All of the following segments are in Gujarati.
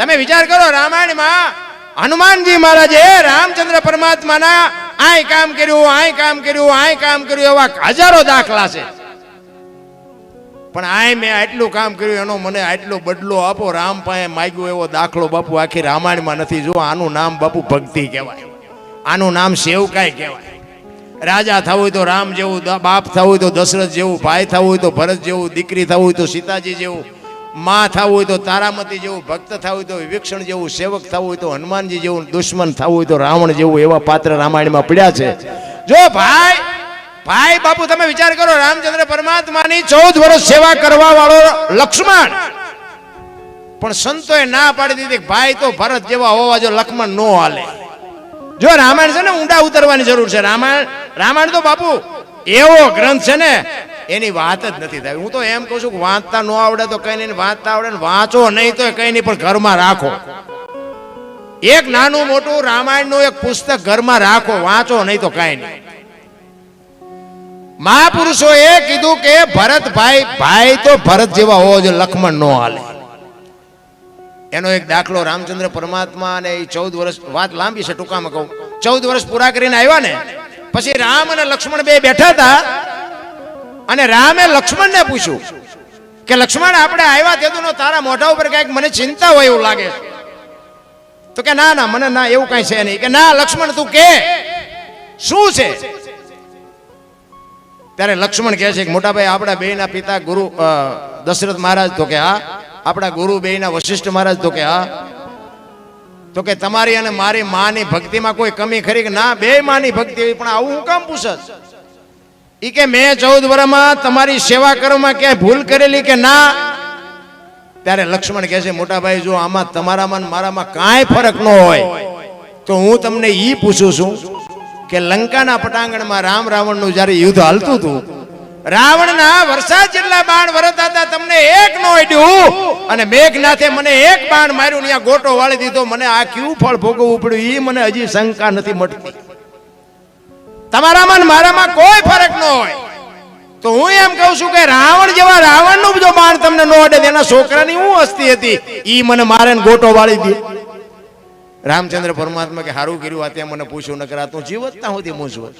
તમે વિચાર કરો, રામાયણમાં હનુમાનજી મહારાજે રામચંદ્ર પરમાત્માના આય કામ કર્યું, આય કામ કર્યું, આય કામ કર્યું એવા હજારો દાખલા છે. પણ આય મેં આટલું કામ કર્યું, એનો મને આટલો બદલો આપો, રામ પાસે માગ્યો એવો દાખલો બાપુ આખી રામાયણમાં નથી. જો આનું નામ બાપુ ભક્તિ કહેવાય. આનું નામ સેવકાય કહેવાય. રાજા થવું હોય તો રામ જેવું, બાપ થવું હોય તો દશરથ જેવું, ભાઈ થવું હોય તો ભરત જેવું, દીકરી થવું હોય તો સીતાજી જેવું માં થવું હોય તો તારામતી જેવું, ભક્ત થવું હોય તો વિભીક્ષણ જેવું, સેવક થવું હોય તો હનુમાનજી જેવું, દુશ્મન થવું હોય તો રાવણ જેવું, એવા પાત્ર રામાયણમાં પડ્યા છે. જો ભાઈ ભાઈ બાપુ, તમે વિચાર કરો, રામચંદ્ર પરમાત્માની ચૌદ વર્ષ સેવા કરવા વાળો લક્ષ્મણ. પણ સંતોએ ના પાડી દીધી ભાઈ તો ભરત જેવા હોવા જો લક્ષ્મણ નો હાલે. જો રામાયણ છે ને, ઊંડા ઉતરવાની જરૂર છે. રામાયણ રામાયણ તો બાપુ, એવો ગ્રંથ છે ને એની વાત જ નથી થાય. હું તો એમ કહું છું કે વાંચતા ન આવડે તો કઈ નહીં, વાંચતા આવડે ને વાંચો, નહીં તો કઈ નહીં, પણ ઘરમાં રાખો. એક નાનું મોટું રામાયણનું એક પુસ્તક ઘરમાં રાખો, વાંચો, નહીં તો કઈ નહીં. મહાપુરુષોએ કીધું કે ભરતભાઈ, ભાઈ તો ભરત જેવા હોવો જોઈએ લક્ષ્મણ નો હાલે. એનો એક દાખલો રામચંદ્ર પરમાત્મા અને એ ચૌદ વર્ષ, વાત લાંબી છે ટૂંકામાં કહું. ચૌદ વર્ષ પૂરા કરીને આવ્યા ને, પછી રામ અને લક્ષ્મણ બે બેઠા હતા અને રામે લક્ષ્મણને પૂછ્યું કે, લક્ષ્મણ, આપણે આવ્યા તે તો તારા મોઢા ઉપર કંઈક મને ચિંતા હોય એવું લાગે. તો કે, ના ના, મને ના, એવું કઈ છે નહીં. કે, ના, લક્ષ્મણ, તું કે. શું છે? ત્યારે લક્ષ્મણ કહે છે કે મોટાભાઈ આપણા બેના પિતા ગુરુ દશરથ મહારાજ તો કે, હા. આપણા ગુરુ બેયના વશિષ્ઠ મહારાજ તો કે, હા. તો કે, તમારી અને મારી માની ભક્તિમાં કોઈ કમી ખરી? કે, ના બે માની ભક્તિ પણ આવું હું કામ પૂછસ ઈ કે મેં ચૌદ વર્ષમાં તમારી સેવા કરવામાં ક્યાંય ભૂલ કરેલી કે ના? ત્યારે લક્ષ્મણ કહે છે, મોટાભાઈ, જો આમાં તમારામાં મારામાં કાંઈ ફરક ન હોય, તો હું તમને ઈ પૂછું છું કે લંકાના પટાંગણમાં રામ રાવણનું જ્યારે યુદ્ધ હાલતું હતું, રાવણના વરસાદ જેટલા બાણ વરતા હતા, તમને એક નો અડ્યું. અને મેઘનાથે મને એક બાણ માર્યું ત્યાં ગોટો વાળી દીધો. મને આ ક્યુ ફળ ભોગવવું પડ્યું? એ મને હજી શંકા નથી મટતી. તમારામાં મારામાં કોઈ ફરક ન હોય. તો હું એમ કહું છું કે રાવણ જેવા રાવણનું જો બાણ તમને ન અડે તેના છોકરાની હું હસ્તી હતી? ઈ મને મારે ગોટો વાળી દે. રામચંદ્ર પરમાત્મા કે સારું કર્યું, આ ત્યાં મને પૂછ્યું ન કરા તું જીવતતા સુધી મૂંઝવત.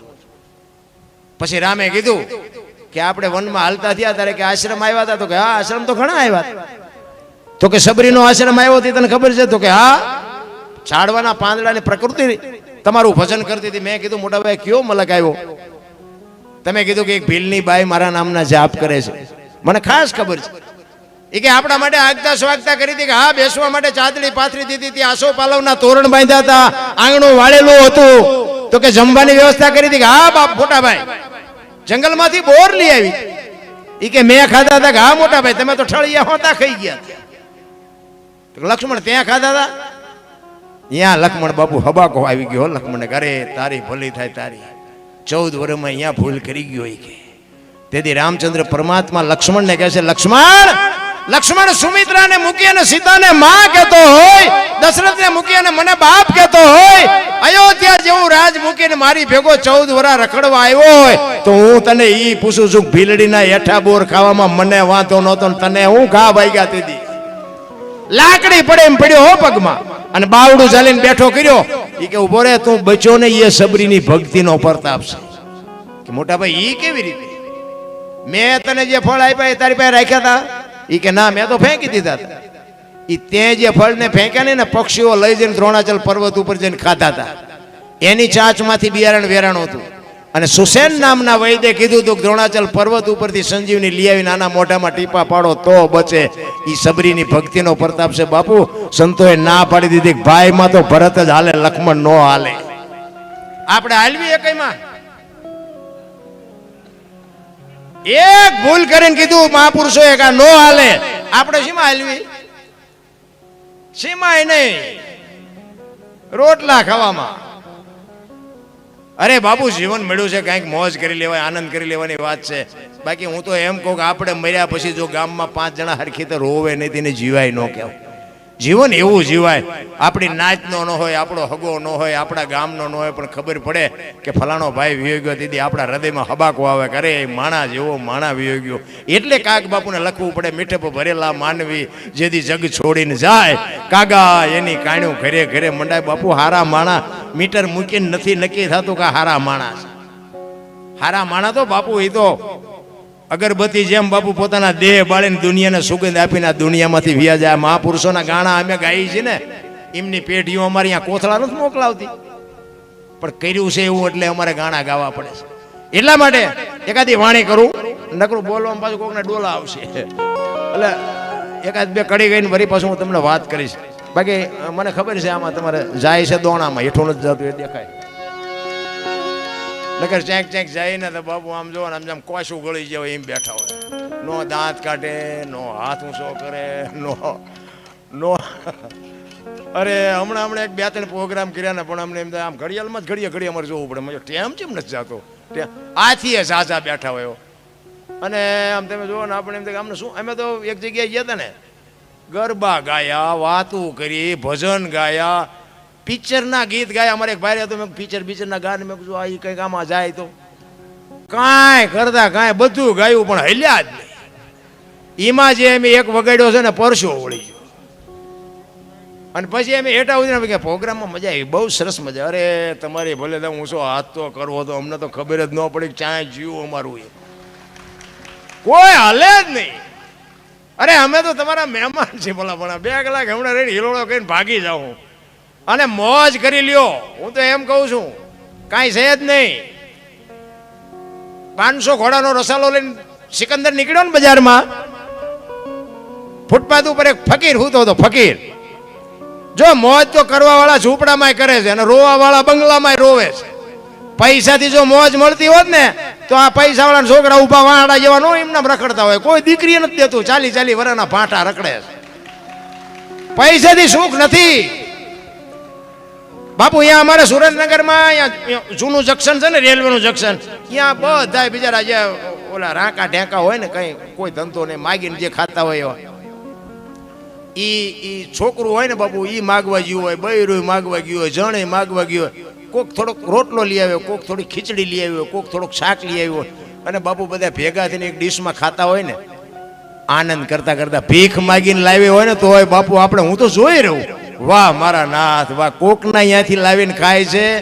પછી રામે કીધું કે આપણે વનમાં હાલતા થયા ત્યારે કે આશ્રમ આવ્યા હતા, તો કે હા, આશ્રમ તો ઘણા આવ્યા તો કે સબરીનો આશ્રમ આવ્યો હતી તને ખબર છે? તો કે હા ઝાડવાના પાંદડાની પ્રકૃતિ તમારું ભજન કરતી હતી, મેં કીધું મોટા ભાઈ કયો મલક આવ્યો? તમે કીધું કે એક ભીલની બાઈ મારા નામના જાપ કરે છે. મને ખાસ ખબર છે. એ કે આપણા માટે આગતા સ્વાગતા કરી હતી કે હા, બેસવા માટે ચાદડી પાથરી દીધી હતી, આસો પાલવના તોરણ બાંધ્યા હતા, આંગણું વાળેલું હતું. તો કે જમવાની વ્યવસ્થા કરી હતી કે હા, બાપ મોટા ભાઈ જંગલમાંથી બોર લઈ આવી. એ કે મેં ખાધા હતા કે હા મોટા ભાઈ તમે તો ઠળિયા હોતા ખાઈ ગયા. લક્ષ્મણ, ત્યાં ખાધા હતા? અહીંયા લક્ષ્મણ બાપુ હબાકો આવી ગયો લક્ષ્મણ ઘરે તારી ભલી થાય, તારી. ચૌદ વર્ષમાં અહીંયા ભૂલ કરી ગયો એ કે. તેથી રામચંદ્ર પરમાત્મા લક્ષ્મણને કહે છે, લક્ષ્મણ લક્ષ્મણ સુમિત્રાને મૂકી અને સીતાને માં કહેતો હોય, દશરથને મૂકી અને મને બાપ કહેતો હોય, અયોધ્યા જેવું રાજ મૂકીને મારી ભેગો ચૌદ વરા રખડવા આવ્યો હોય, તો હું તને ઈ પૂછું છું, ભીલડીના હેઠા બોર ખાવામાં મને વાંધો નહોતો તને હું ઘા ભાગ્યા તેથી. લાકડી પડે એમ પડ્યો હો પગમાં. અને બાવડું ચાલીને બેઠો કર્યો. એ કે, ઊભો રે, તું બચ્યો ને એ સબરીની ભક્તિનો પ્રતાપ છે. કે મોટા ભાઈ, ઈ કેવી રીતે? મેં તને જે ફળ આપ્યા એ તારી પાસે રાખ્યા હતા એ કે, ના, મેં તો ફેંકી દીધા હતા એ તે જે ફળને ફેંક્યા ને ને પક્ષીઓ લઈ જઈને દ્રોણાચલ પર્વત ઉપર જઈને ખાધા હતા એની ચાંચમાંથી બિયારણ વેરાણ હતું. અને સુસેન નામના વૈદ્ય કીધું હતું દ્રોણાચલ પર્વત ઉપરથી સંજીવની લઈ આવી નાના મોઢામાં ટીપા પાડો તો બચે. એ સબરીની ભક્તિનો પ્રતાપ છે. બાપુ, સંતોએ ના પાડી દીધી ભાઈમાં તો ભરત જ હાલે લક્ષ્મણ નો હાલે. આપણે હાલવી એકમાં એક ભૂલ કરીને કીધું મહાપુરુષો એક આ નો હાલે. આપણે શીમાં હાલવી? સીમાય નહીં. રોટલા ખાવામાં. અરે બાપુ, જીવન મળ્યું છે, કંઈક મોજ કરી લેવાય, આનંદ કરી લેવાની વાત છે. બાકી હું તો એમ કહું કે આપણે મર્યા પછી જો ગામમાં પાંચ જણા હરખી તો રોવે નહીં, તેને જીવાય ન કહેવાય. જીવન એવું જીવાય, આપણી નાચનો ન હોય, આપણો હગો ન હોય, આપણા ગામનો ન હોય, પણ ખબર પડે કે ફલાણો ભાઈ વિયોગ્યો, દીદી આપણા હૃદયમાં હબાકો આવે કરે એ માણા જેવો માણા વિયોગ્યો. એટલે કાગ બાપુને લખવું પડે, મીઠપ ભરેલા માનવી જેથી જગ છોડીને જાય. કાગા એની કાણ્યું ઘરે ઘરે મંડાય, બાપુ હારા માણા, મીટર મૂકીને નથી નક્કી થતું કે હારા માણા હારા માણા તો બાપુ એ તો અગરબત્તી જેમ બાપુ પોતાના દેહ બાળીને દુનિયાને સુગંધ આપીને આ દુનિયામાંથી વ્યા જાય. મહાપુરુષોના ગાણા અમે ગાઈ છીએ ને, એમની પેઢીઓ અમારે અહીંયા કોથળા નથી મોકલાવતી. પણ કર્યું છે એવું એટલે અમારે ગાણા ગાવા પડે છે. એટલા માટે એકાદી વાણી કરું, નકરું બોલવામાં પાછું કોકને ડોલા આવશે. એટલે એકાદ બે કડી ગઈને વળી પાછું હું તમને વાત કરીશ. બાકી મને ખબર છે આમાં તમારે જાય છે દોણામાં, હેઠું નથી જતું, એ દેખાય. નકર ચેક ચેક જાય ને તો બાપુ આમ જો આમ જેમ કોશું ગળી જાય એમ બેઠા હોય. નો દાંત કાઢે, નો હાથ ઊંચો કરે, નો નો. અરે, હમણાં હમણાં એક બે ત્રણ પ્રોગ્રામ કર્યા ને પણ અમને એમ આમ ઘડિયાળમાં જ ઘડીએ ઘડીએ અમારે જોવું પડે. મને ટેમ ચેમ નથી જતો આથી એ સાચા બેઠા હોય અને આમ તમે જુઓ ને આપણે એમ કે આમને શું, અમે તો એક જગ્યાએ ગયા હતા ને, ગરબા ગાયા, વાતું કરી, ભજન ગાયા પિક્ચરના ગીત ગાયા. અમારે એક ભાઈ હતો, મેં પિક્ચર પિક્ચરના ગાને મેં કીધું, આ એ કંઈક આમાં જાય તો. કાંઈ કરતા કાંઈ બધું ગાયું, પણ હલ્યા જ નહીં. એમાં જે એમ એક વગાડ્યો છે ને, પરસો વળી ગયો. અને પછી એમ હેઠા ઉતરીને કે પ્રોગ્રામમાં મજા આવી. બહુ સરસ મજા. અરે, તમારી ભલે તો હું શું હાથ તો કરવો તો, અમને તો ખબર જ ન પડી ચાય જીવું અમારું એ. કોઈ હાલે જ નહીં. અરે, અમે તો તમારા મહેમાન છીએ ભલા ભલા. બે કલાક હમણાં રહીને હિલોળો કરીને ભાગી જાઉં અને મોજ કરી લ્યો. હું તો એમ કહું છું, કાંઈ છે જ નહીં. પાંચસો ઘોડાનો રસાલો લઈને સિકંદર નીકળ્યો ને બજારમાં. ફૂટપાથ ઉપર એક ફકીર હૂતો હતો, ફકીર. જો મોજ તો કરવા વાળા ઝૂંપડામાં કરે છે અને રોવા વાળા બંગલામાં રોવે છે. પૈસાથી જો મોજ મળતી હોત ને, તો આ પૈસા વાળા છોકરા ઊભા વાળા જેવા નો એમના રખડતા હોય. કોઈ દીકરી નથી દેતું, ચાલી ચાલી વરના ભાંટા રખડે છે. પૈસાથી સુખ નથી. બાપુ, અહીંયા અમારે સુરેન્દ્રનગરમાં અહીંયા જૂનું જંકશન છે ને, રેલવેનું જંકશન. ત્યાં બધા બિચારા જે ઓલા રાંકા ઢેંકા હોય ને, કઈ કોઈ ધંધો નહીં, માગીને જે ખાતા હોય એવા. ઈ ઈ છોકરું હોય ને બાપુ, ઈ માગવા ગયું હોય, બૈરું માગવા ગયું હોય, જણે માગવા ગયું હોય. કોક થોડોક રોટલો લઈ આવ્યો, કોક થોડી ખીચડી લઈ આવ્યો, કોક થોડોક શાક લઈ આવ્યો. અને બાપુ બધા ભેગા થઈને એક ડીશમાં ખાતા હોય ને, આનંદ કરતા કરતા ભીખ માગીને લાવી હોય ને, તો હોય બાપુ, આપણે હું તો જોઈ રહું. વાહ, મારા નાથ, વાહ, કોકના અહીંયાથી લાવીને ખાય છે?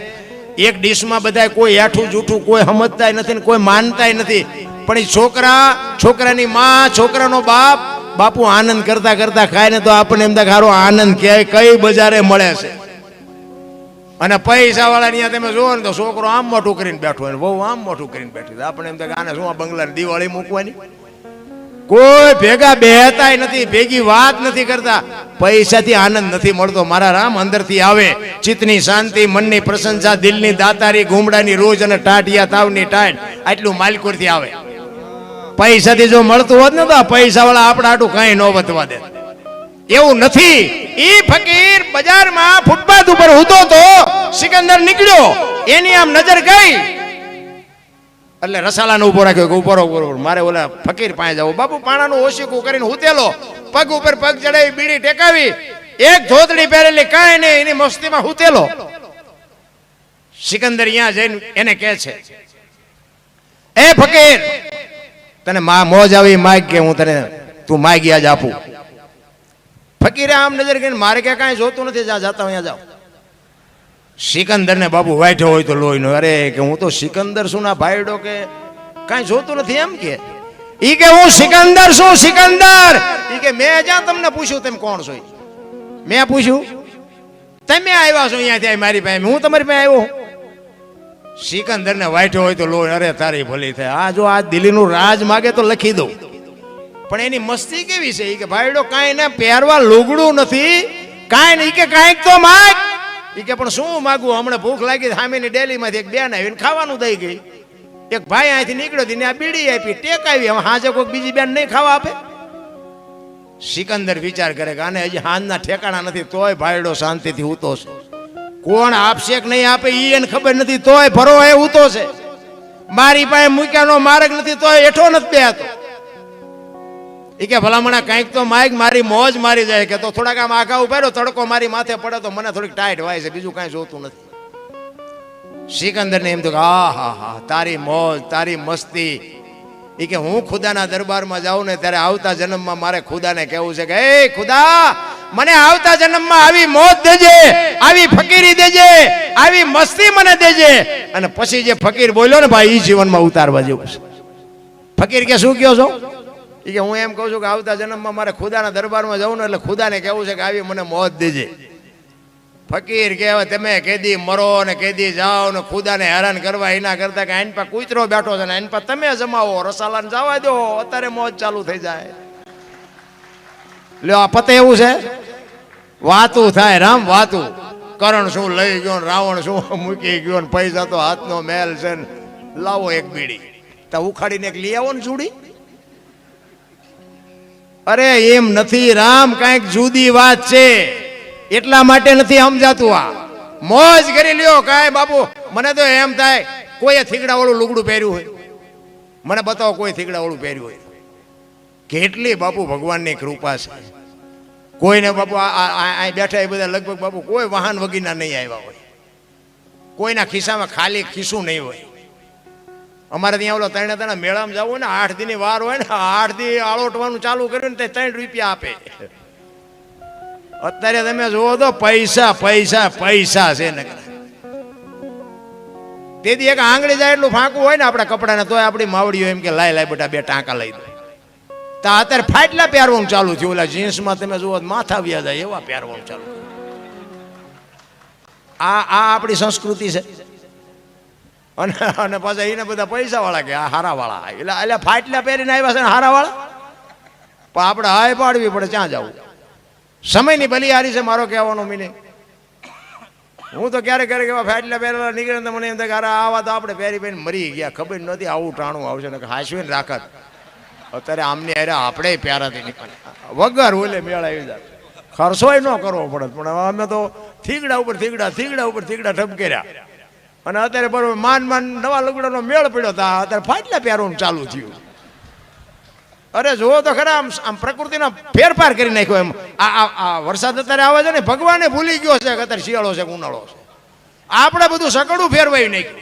એક ડીશમાં બધા કોઈ હેઠું જૂઠું, કોઈ સમજતાય નથી ને કોઈ માનતાય નથી. પણ એ છોકરા, છોકરાની માં, છોકરાનો બાપ, બાપુ આનંદ કરતા કરતા ખાય ને તો આપણને એમ ખારો આનંદ ક્યાંય કઈ બજારે મળે છે. અને પૈસા વાળા ત્યાં તમે જુઓ ને તો છોકરો આમ મોટું કરીને બેઠો હોય વહુ આમ મોટું કરીને બેઠી આપણે એમ તો આને શું આ બંગલાની દિવાળી મૂકવાની? કોઈ ભેગા બેહતાય નથી, ભેગી વાત નથી કરતા. પૈસાથી આનંદ નથી મળતો. મારા રામ અંદરથી આવે. ચિત્તની શાંતિ, મનની પ્રશંસા, દિલની દાતારી, ઘૂમડાની રોજ અને ટાટિયા તાવની ટાટ આટલું માલકોરથી આવે. પૈસાથી જો મળતું હોત ને તો પૈસા વાળા આપણા આટું કઈ ન વધવા દે. એવું નથી. ઈ ફકીર બજારમાં ફૂટપાથ ઉપર ઉતો તો સિકંદર નીકળ્યો. એની આમ નજર ગઈ. એટલે રસાલાને ઊભો રાખ્યો કે ઊભો ઊભો મારે ઓલા ફકીર પાસે જવું. બાપુ, પાણાનું ઓશીકું કરીને હુતેલો. પગ ઉપર પગ ચડાવી, બીડી ટેકાવી. એક ધોતડી પહેરેલી કાંઈ નહીં, એની મસ્તીમાં હુતેલો. સિકંદર અહીંયા જઈને એને કહે છે, એ ફકીર, તને મા મોજ આવી, માગ કે હું તને, તું માગી આજ આપું. ફકીરે આમ નજર કરીને મારે ક્યાં કાંઈ જોતું નથી, જા, જાતા અહીંયા જાઓ. સિકંદર ને બાબુ વાઈઠો હોય તો લોહીનો. અરે કે હું તો સિકંદર શું ના ભાઈડો કે કાંઈ જોતું નથી એમ કે? ઈ કે હું સિકંદર છું, સિકંદર. ઈ કે મેં જ્યાં તમને પૂછ્યું તમે કોણ છો મેં પૂછ્યું? તમે આવ્યા છો અહીંયાથી મારી પાસે. હું તમારી પાસે આવ્યો સિકંદર ને વાઈઠો હોય તો લોહી. અરે તારી ભલી થાય. આ જો આ દિલ્હીનું રાજ માગે તો લખી દઉં. પણ એની મસ્તી કેવી છે? ઈ કે ભાઈડો કાંઈ ને પહેરવા લુગડું નથી. કાંઈ નહીં. કે કાંઈક તો માગ. ઈ કે, પણ શું માગું? હમણાં ભૂખ લાગી, સામેની ડેલીમાંથી એક બેન આવીને ખાવાનું દઈ ગઈ. એક ભાઈ અહીંથી નીકળ્યો ને આ બીડી આપી, ટેક આવી. હવે હાજે કોઈક બીજી બેન નહીં ખાવા આપે? સિકંદર વિચાર કરે કે, આને હજી હાંજના ઠેકાણા નથી, તોય ભાઈડો શાંતિથી ઉતો છે. કોણ આપશે કે નહીં આપે એ એને ખબર નથી, તોય ભરો એ ઉતો છે. મારી પાસે મૂક્યાનો માર્ગ નથી, તોય એઠો નથી બેહતો. એ કે ભલામણા કંઈક તો માઇક મારી મોજ મારી જાય કે તો થોડાક આમ આઘા ઉભેરો તડકો મારી માથે પડે તો મને થોડીક ટાઈટ વાય છે, બીજું કાંઈ જોતું નથી. સિકંદરને એમ તો આ હા હા, તારી મોજ, તારી મસ્તી. એ કે, હું ખુદાના દરબારમાં જાઉં ને ત્યારે આવતા જન્મમાં મારે ખુદાને કહેવું છે કે, એ ખુદા, મને આવતા જન્મમાં આવી મોજ દેજે, આવી ફકીરી દેજે, આવી મસ્તી મને દેજે. અને પછી જે ફકીર બોલ્યો ને, ભાઈ એ જીવનમાં ઉતારવા જેવું છે. ફકીર કે, શું કહો છો? એ કે હું એમ કહું છું કે આવતા જન્મમાં મારે ખુદાના દરબારમાં જવું ને એટલે ખુદાને કહેવું છે કે આવી મને મોત દેજે. ફકીર કહેવાય તમે કેદી મરો ને કેદી જાઓ ને ખુદાને હેરાન કરવા એના કરતા કે આઈન પર કૂતરો બેઠો છે ને આઈન પર તમે જમાવો, રસાલાને જવા દો, અત્યારે મોજ ચાલુ થઈ જાય. લ્યો, આ પતે એવું છે? વાતું થાય, રામ વાતું. કરણ શું લઈ ગયો ને રાવણ શું મૂકી ગયો ને પૈસા તો હાથનો મેલ છે ને. લાવો એક બીડી. તો ઉખાડીને એક લઈ આવો ને ચૂડી. અરે એમ નથી, રામ કાંઈક જુદી વાત છે. એટલા માટે નથી સમજાતું આ. મોજ કરી લ્યો, કાંઈ બાપુ. મને તો એમ થાય, કોઈએ થીગડાવાળું લુગડું પહેર્યું હોય? મને બતાવો, કોઈ થીગડાવાળું પહેર્યું હોય? કેટલી બાપુ ભગવાનની કૃપા છે. કોઈને બાપુ આ બેઠા એ બધા લગભગ બાપુ કોઈ વાહન વગીના નહીં આવ્યા હોય. કોઈના ખિસ્સામાં ખાલી ખિસ્સું નહીં હોય. અમારે ત્યાં ઓલો ત્રણે ત્રણ મેળામાં જવું ને, આઠ દીની વાર હોય ને, આઠ દી આળોટવાનું ચાલુ કર્યું ને તે ત્રણ રૂપિયા આપે. અત્યારે તમે જુઓ તો પૈસા પૈસા પૈસા છે ને તેથી એક આંગળી જાય એટલું ફાંકું હોય ને આપણા કપડાને, તોય આપણી માવડીઓ એમ કે, લાય લાય, બેટા બે ટાંકા લઈ દે. તો અત્યારે ફાટલા પહેરવાનું ચાલુ થયું. ઓલા જીન્સમાં તમે જુઓ માથા વ્યા એવા પહેરવાનું ચાલુ આ આ આપણી સંસ્કૃતિ છે. અને અને પાછા એને બધા પૈસા વાળા કે આ હારા વાળા એટલે એટલે ફાટલા પહેરીને આવ્યા છે ને હારા વાળા પણ આપણે હાય પાડવી પડે, ક્યાં જવું? સમયની બલિહારી છે, મારો કહેવાનો મિનિંગ હું તો ક્યારેક ક્યારેક એવા ફાટલા પહેરેલા નીકળે તો મને એમ થાય અરે આવા તો આપણે પહેરી પહેરીને મરી ગયા. ખબર નથી આવું ટાણું આવશે ને હાસવીને રાખત. અત્યારે આમની અરે, આપણે પ્યારાથી નીકળે વગર ઓલે મેળાવી જાય. ખર્ચોય ન કરવો પડે, પણ અમે તો થીગડા ઉપર થીગડા થીગડા ઉપર થીગડા ઠપકેર્યા. અને અત્યારે બરોબર માન માન નવા લુગડાનો મેળ પડ્યો હતા અત્યારે ફાટલા પહેરવાનું ચાલુ થયું. અરે જુઓ તો ખરા, આમ આમ પ્રકૃતિનો ફેરફાર કરી નાખ્યો એમ. આ આ વરસાદ અત્યારે આવે છે ને, ભગવાને ભૂલી ગયો છે કે અત્યારે શિયાળો છે ઉનાળો છે. આપણે બધું સકડું ફેરવાયું નાખ્યું.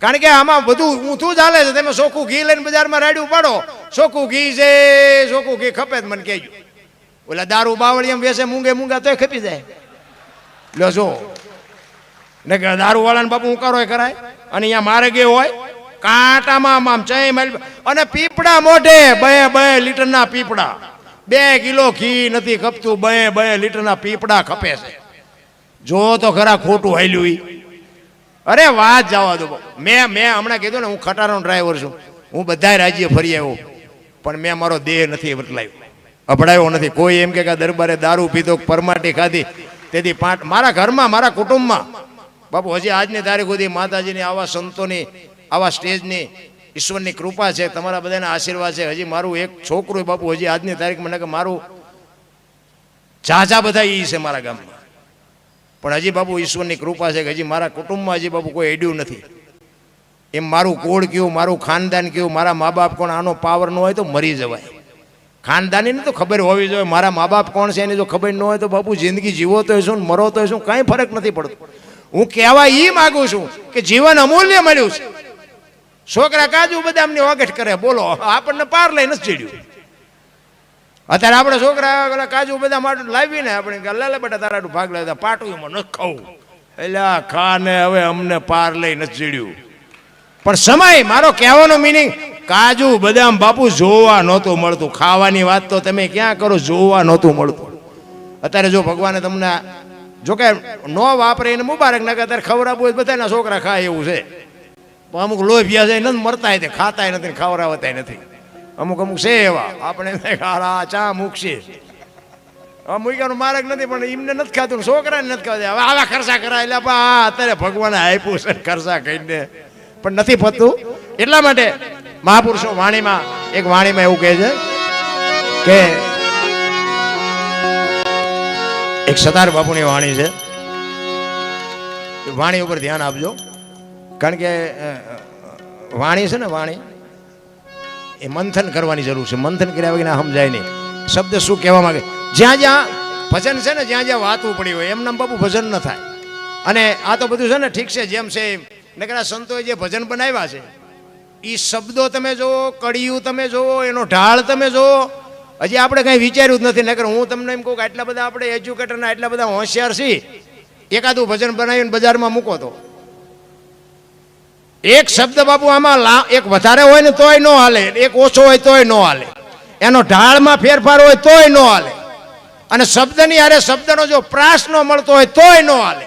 કારણ કે આમાં બધું ઊંધું ચાલે છે. તમે ચોખ્ખું ઘી લઈને બજારમાં રાડ્યું પાડો ચોખ્ખું ઘી છે, ચોખ્ખું ઘી ખપે મને કહેજો. ઓલા દારૂ બાવળી એમ વેસે મૂંગે, મૂંગા, તોય ખપી જાય. લો જો ને કે દારૂ વાળાને બાપુ કરો કરાય. અને અહીંયા મારે ગયો હોય, કાંટામાં આમ મારી અને પીપળા મોઢે બે બે લીટરના પીપળા. બે કિલો ઘી નથી ખપતું, બે બે લીટરના પીપળા ખપે છે. જો તો ખરા ખોટું હાલ્યું અરે વાત જવા દો મેં મેં હમણાં કીધું ને હું ખટારાનો ડ્રાઈવર છું. હું બધાય રાજ્ય ફરી આવ્યો. પણ મેં મારો દેહ નથી બદલાયો. અભડાયો નથી. કોઈ એમ કે દરબારે દારૂ પીધો, પરમાટી ખાધી. તેથી પાંચ મારા ઘરમાં, મારા કુટુંબમાં બાપુ, હજી આજની તારીખ સુધી માતાજીની આવા સંતોની, આવા સ્ટેજની ઈશ્વરની કૃપા છે, તમારા બધાના આશીર્વાદ છે. હજી મારું એક છોકરું બાપુ, હજી આજની તારીખમાં મને કે મારું ઝાઝા બધા એ છે મારા ગામમાં. પણ હજી બાપુ ઈશ્વરની કૃપા છે કે હજી મારા કુટુંબમાં હજી બાપુ કોઈ એડ્યું નથી. એમ મારું કોળ કયું, મારું ખાનદાન કયું, મારા મા બાપ કોણ, આનો પાવર ન હોય તો મરી જવાય. ખાનદાનીને તો ખબર હોવી જોઈએ, મારા મા બાપ કોણ છે એની જો ખબર ન હોય તો બાપુ જિંદગી જીવો તો શું મરો તો શું, કાંઈ ફરક નથી પડતો. હું કહેવા એ માગું છું કે જીવન અમૂલ્ય મળ્યું છે. છોકરા કાજુ બદામની ઓગઠ કરે, બોલો, આપણને પાર લઈ નથી ચડ્યું. અત્યારે આપણે છોકરા કાજુ બદામ માટે લાવીને આપણે કે લે બેટા તારા ભાગ લેતા પાટું એમાં ન ખાવું એટલે ખાને હવે અમને પાર લઈ નથી ચડ્યું. પણ સમય, મારો કહેવાનો મિનિંગ કાજુ બદામ બાપુ જોવા નહોતું મળતું. ખાવાની વાત તો તમે ક્યાં કરો, જોવા નહોતું મળતું. અત્યારે જો ભગવાને તમને જો ન વાપરે એને મુબારક ના અત્યારે ખવડાવવું બધાના છોકરા ખાય એવું છે. પણ અમુક લોભિયા છે નથી મરતાય તે ખાતાય નથી ખવડાવતા નથી. અમુક અમુક છે એવા. આપણે ચા મૂકશે. હવે માર્ગ નથી, પણ એમને નથી ખાતું છોકરાને નથી ખાતું. હવે આવા ખર્ચા કરાય, એટલે આ અત્યારે ભગવાને આપ્યું છે ખર્ચા કહીને પણ નથી પતતું એટલા માટે મહાપુરુષો વાણીમાં, એક વાણીમાં એવું કહે છે કે એક સતાર બાપુની વાણી છે. વાણી ઉપર ધ્યાન આપજો. કારણ કે વાણી છે ને વાણી, એ મંથન કરવાની જરૂર છે. મંથન કર્યા વગર સમજાય નહીં. શબ્દ શું કહેવા માંગે? જ્યાં જ્યાં ભજન છે ને, જ્યાં જ્યાં વાતું પડી હોય, એમના બાપુ ભજન ન થાય. અને આ તો બધું છે ને, ઠીક છે, જેમ છે એમ. નકરા સંતોએ જે ભજન બનાવ્યા છે એ શબ્દો તમે જુઓ, કડિયું તમે જુઓ, એનો ઢાળ તમે જુઓ હજી આપણે કંઈ વિચાર્યું જ નથી, નકર હું તમને એમ કહું કે આટલા બધા આપણે એજ્યુકેટરના આટલા બધા હોશિયાર છીએ. એકાદું ભજન બનાવીને બજારમાં મૂકો તો. એક શબ્દ બાપુ આમાં એક વધારે હોય ને તોય ન હાલે, એક ઓછો હોય તોય ન હાલે. એનો ઢાળમાં ફેરફાર હોય તોય ન હાલે. અને શબ્દની અરે શબ્દનો જો પ્રાસ ન મળતો હોય તોય ન હાલે.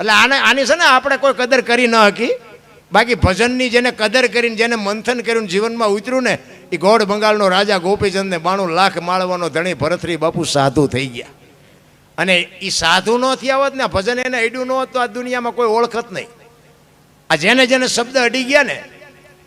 એટલે આને આની છે ને આપણે કોઈ કદર કરી ન હકી. બાકી ભજનની જેને કદર કરીને, જેને મંથન કર્યું જીવનમાં ઉતર્યું ને એ ગોળ બંગાળનો રાજા ગોપીચંદને બાણું લાખ માળવાનો ધણી ભરતરી બાપુ સાધુ થઈ ગયા. અને એ સાધુ ન થયા હોત ને ભજન એને અડ્યું ન હોત તો આ દુનિયામાં કોઈ ઓળખત નહીં. આ જેને જેને શબ્દ અડી ગયા ને,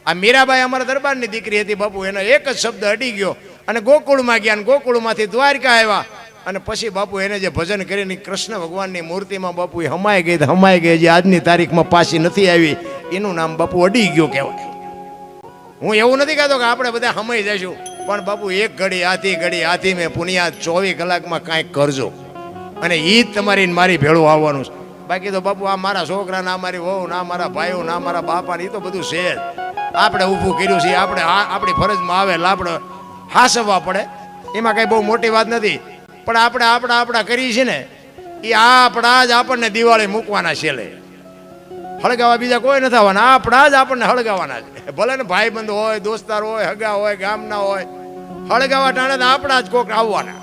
આ મીરાબાઈ અમારા દરબારની દીકરી હતી બાપુ, એનો એક જ શબ્દ અડી ગયો. અને ગોકુળમાં ગયા અને ગોકુળમાંથી દ્વારકા આવ્યા. અને પછી બાપુ એને જે ભજન કરીને કૃષ્ણ ભગવાનની મૂર્તિમાં બાપુ હમાઈ ગઈ હમાઈ ગઈ જે આજની તારીખમાં પાછી નથી આવી. એનું નામ બાપુ અડી ગયો કહેવાય. હું એવું નથી કહેતો કે આપણે બધા સમય જઈશું. પણ બાપુ, એક ઘડી આથી ઘડી આથી મેં પુનિયા ચોવીસ કલાકમાં કાંઈક કરજો. અને એ જ તમારી મારી ભેળું આવવાનું છે. બાકી તો બાપુ, આ મારા છોકરા ના મારી વહુ ના મારા ભાઈઓ ના મારા બાપા એ તો બધું છે જ. આપણે ઊભું કર્યું છે, આપણે આપણી ફરજમાં આવે એટલે આપણે હાસવવા પડે. એમાં કંઈ બહુ મોટી વાત નથી. પણ આપણે આપણા આપણા કરીએ છીએ ને એ આપણા જ આપણને દિવાળી મૂકવાના છેલ્લે. હળગાવા બીજા કોઈ નથી આવવાના. આપણા જ આપણને હળગાવાના છે. ભલે ને ભાઈ બંધ હોય, દોસ્તાર હોય, હગા હોય, ગામના હોય હળગાવા ટાણે તો આપણા જ કોક આવવાના.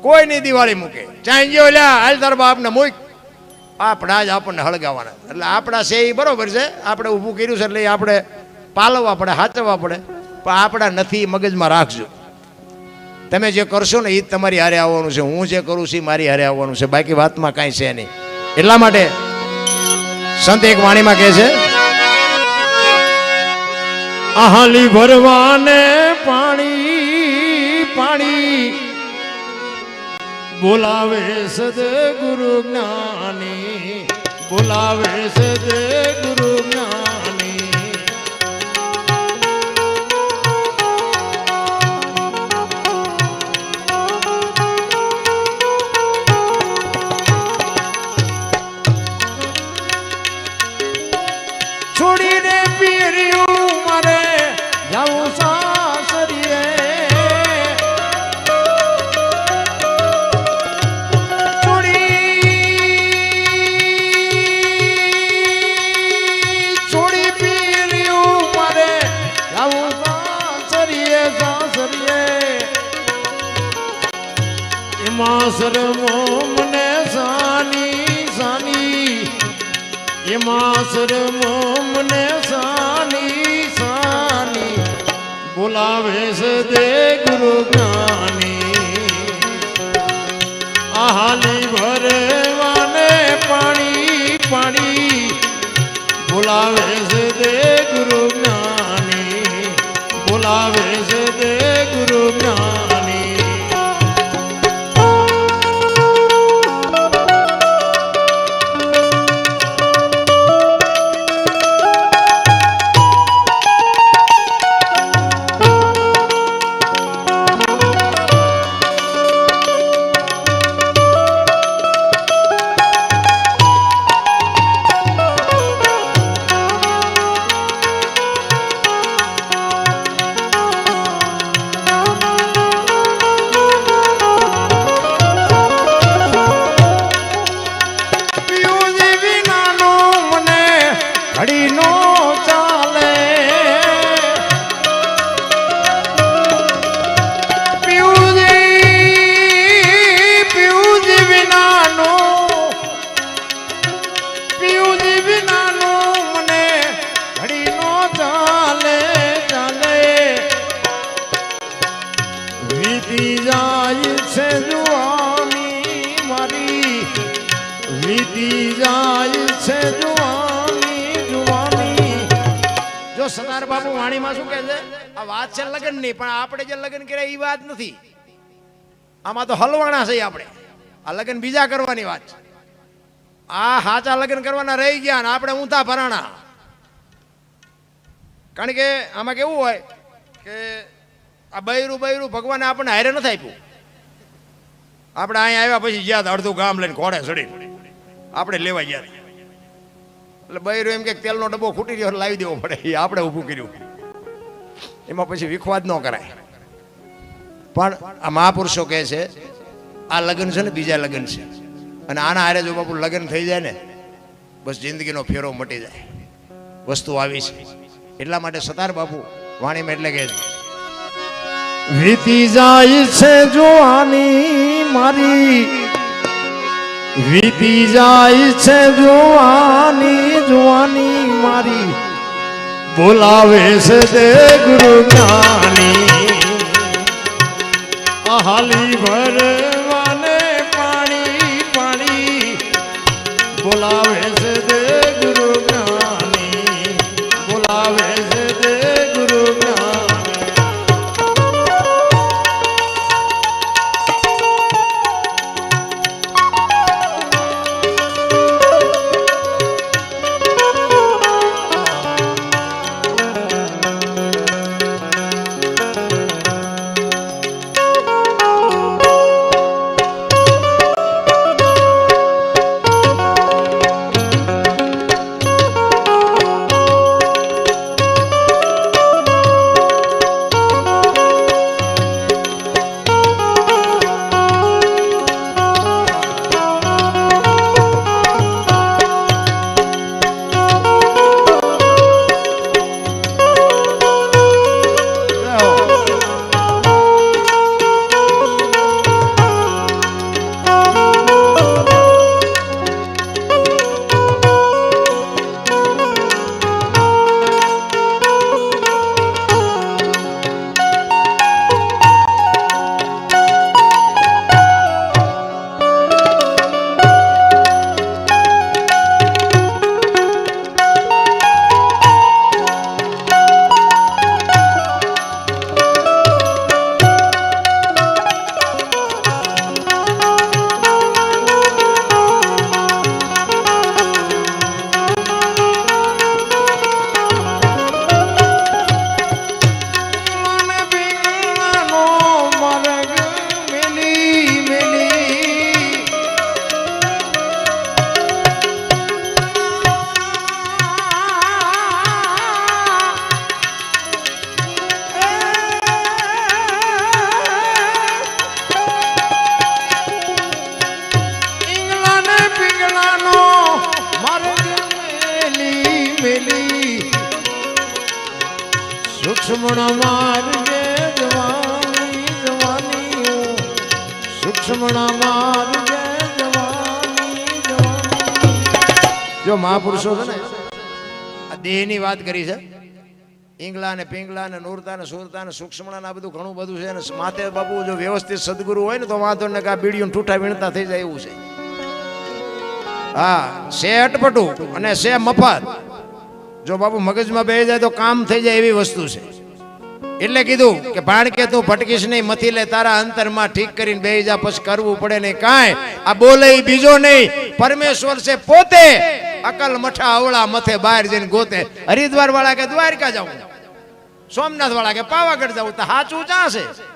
કોઈ નહીં દિવાળી મૂકે. ચાઈ ગયો, લ્યા, હાલ તાર બાપને મૂક. આપણા જ આપણને હળગાવાના એટલે આપણા છે એ બરોબર છે. આપણે ઊભું કર્યું છે એટલે આપણે પાલવવા પડે, હાચવવા પડે. પણ આપણા નથી મગજમાં રાખજો. તમે જે કરશો ને એ જ તમારી હારે આવવાનું છે. હું જે કરું છું એ મારી હારે આવવાનું છે. બાકી વાતમાં કાંઈ છે નહીં. એટલા માટે સંત એક વાણીમાં કહે છે આહાલી ભરવાને પાણી પાણી બોલાવે સદગુરુ જ્ઞાની, બોલાવે સદગુરુ જ્ઞાની. એમાં શરમો મને સાની સાની. એમાં શરમો મને સાની સાની. બોલાવે છે દે ગુરુ જ્ઞાની. આહાલી ભરવાને પાણી પાણી. બોલાવે છે દે ગુરુ જ્ઞાની. બોલાવે છે દે ગુરુ જ્ઞાની. વીતી જાય છે જુવાની જુવાની. જો સનાર બાબુ વાણીમાં શું કહે છે? આ વાત છે લગ્નની પણ આપણે જે લગ્ન કર્યા એ વાત નથી. આમાં તો હલવાણા છે આપણે. આ લગ્ન બીજા કરવાની વાત છે. આ હાચા લગ્ન કરવાના રહી ગયા ને આપણે ઊંધા ભરાણા. કારણ કે આમાં કેવું હોય કે આ બૈરું બૈરું ભગવાને આપણને હારે નથી આપ્યું. આપણે અહીંયા આવ્યા પછી ગયા અડધું ગામ લઈને ઘોડે ચડી આપણે લેવા ગયા એટલે બૈરું એમ કે તેલનો ડબ્બો ખૂટી ગયો લાવી દેવો પડે. એ આપણે ઊભું કર્યું. એમાં પછી વિખવાદ ન કરાય. પણ આ મહાપુરુષો કહે છે, આ લગ્ન છે ને બીજા લગ્ન છે. અને આના હારે જો બાપુ લગ્ન થઈ જાય ને, બસ જિંદગીનો ફેરો મટી જાય. વસ્તુ આવી છે. એટલા માટે સતાર બાપુ વાણીમાં એટલે કહે છે. વીતી જાય છે જોવાની મારી વીતી જાય છે જોવાની જોવાની મારી. બોલાવે છે તે ગુરુ જ્ઞાની. હાલી ભરવાને પાણી પાણી. બોલાવે જવાની જવાની. જો મહાપુરુષો છે ને, આ દેહની વાત કરી છે. ઈંગલા ને પિંગલા ને નૂરતા ને સુરતા ને સૂક્ષ્મણા ને આ બધું ઘણું બધું છે. અને માથે બાપુ જો વ્યવસ્થિત સદગુરુ હોય ને, તો વાંધો ને આ બીડીયું ઠૂઠા વીણતા થઈ જાય એવું છે. હા સે અટપટું અને સે મફત. જો બાપુ મગજમાં બેસી જાય તો કામ થઈ જાય એવી વસ્તુ છે. એટલે કીધું કે ભાણ કે તું ભટકીશ નહીં મથી લે તારા અંતરમાં ઠીક કરીને બે જા, પછી કરવું પડે નહીં. કાંઈ, આ બોલે બીજો નહીં. પરમેશ્વર છે પોતે. અકલ મઠા અવળા મથે બહાર જઈને ગોતે. હરિદ્વાર વાળા કે દ્વારકા જાઉં? સોમનાથ વાળા કે પાવાગઢ જાઉં? તો સાચું ચા છે?